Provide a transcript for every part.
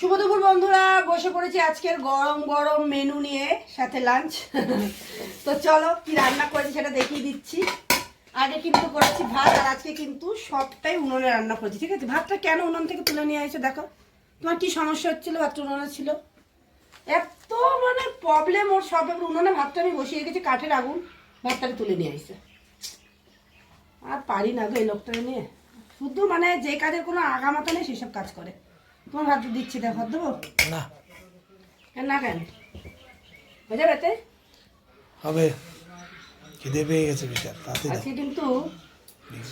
শুভ দুপুর বন্ধুরা, বসে পড়েছি আজকের গরম গরম মেনু নিয়ে, সাথে লাঞ্চ তো চলো, কি রান্না করেছি সেটা দেখিয়ে দিচ্ছি। আগে কিন্তু করেছি ভাত, আর আজকে কিন্তু সবটাই উনুনে রান্না করেছি, ঠিক আছে? ভাতটা কেন উনুন থেকে তুলে নিয়ে এসে দেখো। তোমার কি সমস্যা হচ্ছিল? ভাতটা উনুনে ছিল। এত মানে প্রবলেম ওর সব, এবার উনুনে ভাতটা আমি বসিয়ে গেছি কাঠের আগুন ভাতটাকে তুলে নিয়ে আসছে আর পারি না গো এই লোকটা নিয়ে। শুধু মানে যে কাজের কোনো আগামাতা নেই, সেসব কাজ করে। তোমার ভাত দিচ্ছি দেখ দেবো না। কেন না কেন? হয়ে যাবে হবে। খিদে পেয়ে গেছে বিশাল তাতে। আজকে কিন্তু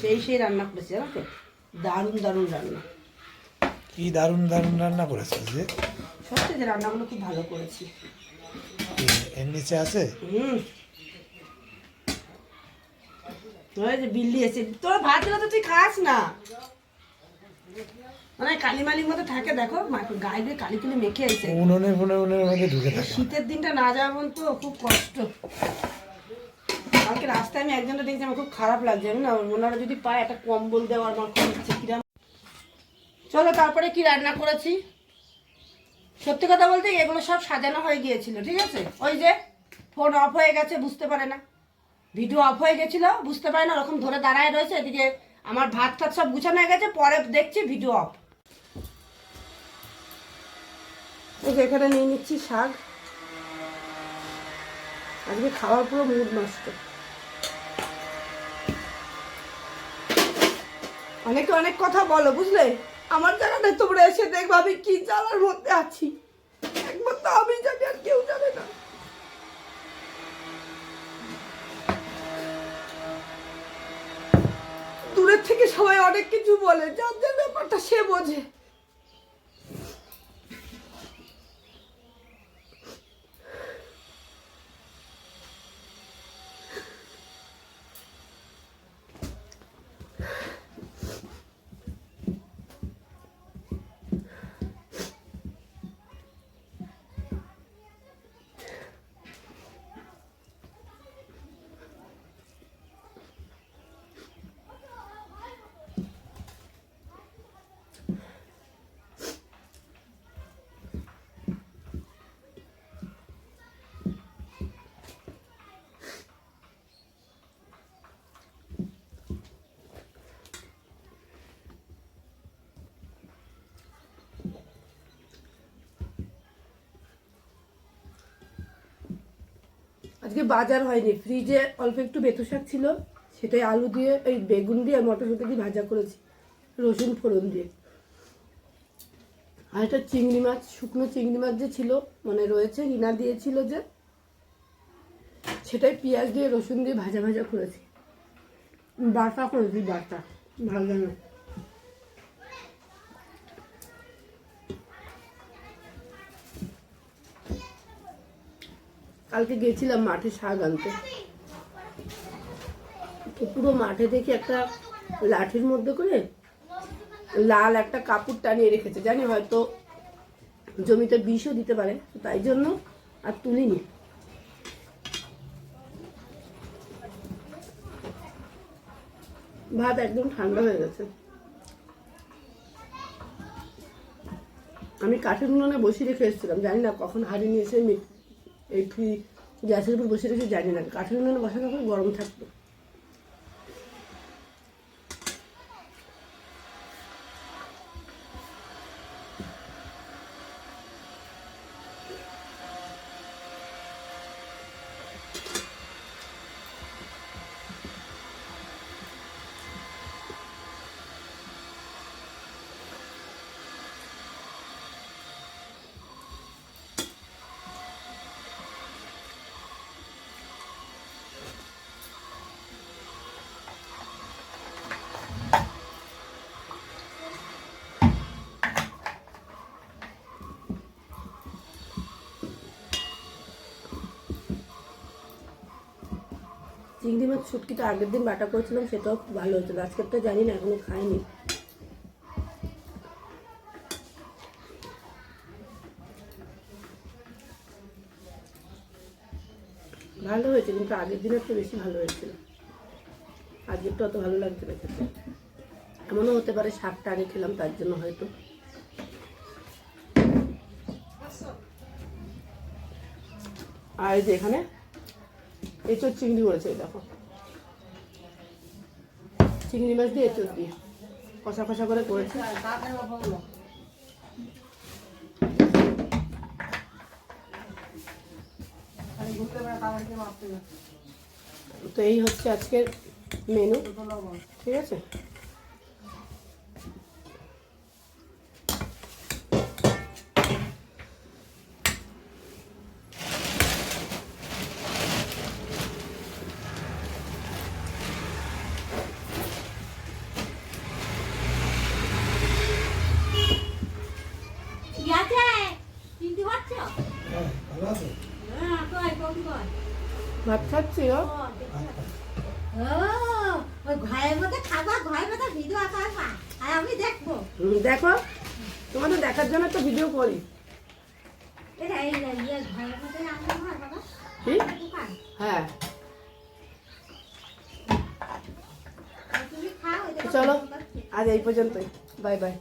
সেই সেই রান্না করেছি জানো তো? দারুণ দারুণ রান্না। কি দারুণ দারুণ রান্না করেছিস যে সত্যি যে রান্নাগুলো খুব ভালো করেছি। এর নিচে আছে? হুম। ওই যে বিল্লি এসে তোর ভাত দিলে তো তুই খাস না। মানে কালি মালির মতো থাকে দেখো গায়ে দিয়ে কালি তুলে মেখে এসে উনুনে ফুনে উনুনের মধ্যে ঢুকে থাকে। শীতের দিনটা না যাওয়া পর্যন্ত খুব কষ্ট। কালকে রাস্তায় আমি একজনটা দেখছি আমার খুব খারাপ লাগছে আমি না? ওনারা যদি পায় একটা কম্বল দেওয়ার আমার খুব ইচ্ছে কিরাম চলো তারপরে কি রান্না করেছি? সত্যি কথা বলতে এগুলো সব সাজানো হয়ে গিয়েছিল ঠিক আছে? ওই যে ফোন অফ হয়ে গেছে বুঝতে পারে না। ভিডিও অফ হয়ে গেছিল বুঝতে পারে না ওরকম ধরে দাঁড়ায় রয়েছে এদিকে আমার ভাত টাত সব গুছানো হয়ে গেছে পরে দেখছি ভিডিও অফ এই যে এখানে নিয়ে নিচ্ছি শাক। আজকে খাওয়ার পুরো মুড নষ্ট। অনেকে অনেক কথা বলো, বুঝলে? আমার জায়গাটায় তোমরা এসে দেখবে আমি কি জ্বালার মধ্যে আছি। একমাত্র আমি জানি আর কেউ জানে না। দূরের থেকে সবাই অনেক কিছু বলে, যার যার ব্যাপারটা সে বোঝে। আজকে বাজার হয়নি। ফ্রিজে অল্প একটু বেতু শাক ছিল, সেটাই আলু দিয়ে, এই বেগুন দিয়ে মটরশুঁটি দিয়ে ভাজা করেছি, রসুন ফোড়ন দিয়ে। আর একটা চিংড়ি মাছ, শুকনো চিংড়ি মাছ যে ছিল মানে রয়েছে, রিনা দিয়েছিল যে, সেটাই পেঁয়াজ দিয়ে, রসুন দিয়ে ভাজা ভাজা করেছি। বাটা করেছি বাটা, ভালো না। কালকে গেছিলাম মাঠে শাক আনতে। পুরো মাঠে দেখি একটা লাঠির মধ্যে করে লাল একটা কাপড় টানিয়ে রেখেছে। জানি হয়তো জমিতে বিষও দিতে পারে তাই জন্য আর তুলিনি। ভাত একদম ঠান্ডা হয়ে গেছে। আমি কাঠের উনুনে বসিয়ে রেখে এসেছিলাম, জানি না কখন হাড়ি নিয়েছে এসে মি- এই গ্যাসের উপর বসে রেখে জানি না। কাঠের উনুনে বসানো করে গরম থাকতো চিংড়ি মাছ শুটকিটা আগের দিন বাটা করেছিলাম, সেটাও খুব ভালো হয়েছিল। তো জানি না, এখনও খাইনি। ভালো হয়েছে, কিন্তু আগের দিনের তো বেশি ভালো হয়েছিল। আজকেরটা অত ভালো লাগছে না খেতে। এমনও হতে পারে শাকটা আগে খেলাম, তার জন্য হয়তো। আর এই যে এখানে এঁচোর চিংড়ি করেছে দেখো। চিংড়ি মাছ দিয়ে এঁচোর দিয়ে কষা কষা করে করেছে। তো এই হচ্ছে আজকের মেনু ঠিক আছে ইয়াতে চিনতে পারছ ভালো আছে হ্যাঁ কই কবি কই ভাত খাচ্ছি ও ও ওই ঘরের মধ্যে খাবা ঘরের মধ্যে ভিডিও করবা আর আমি দেখব হুম, দেখো তোমাদের দেখার জন্য তো ভিডিও করি। হয়। চলো আজ এই পর্যন্তই। Bye bye.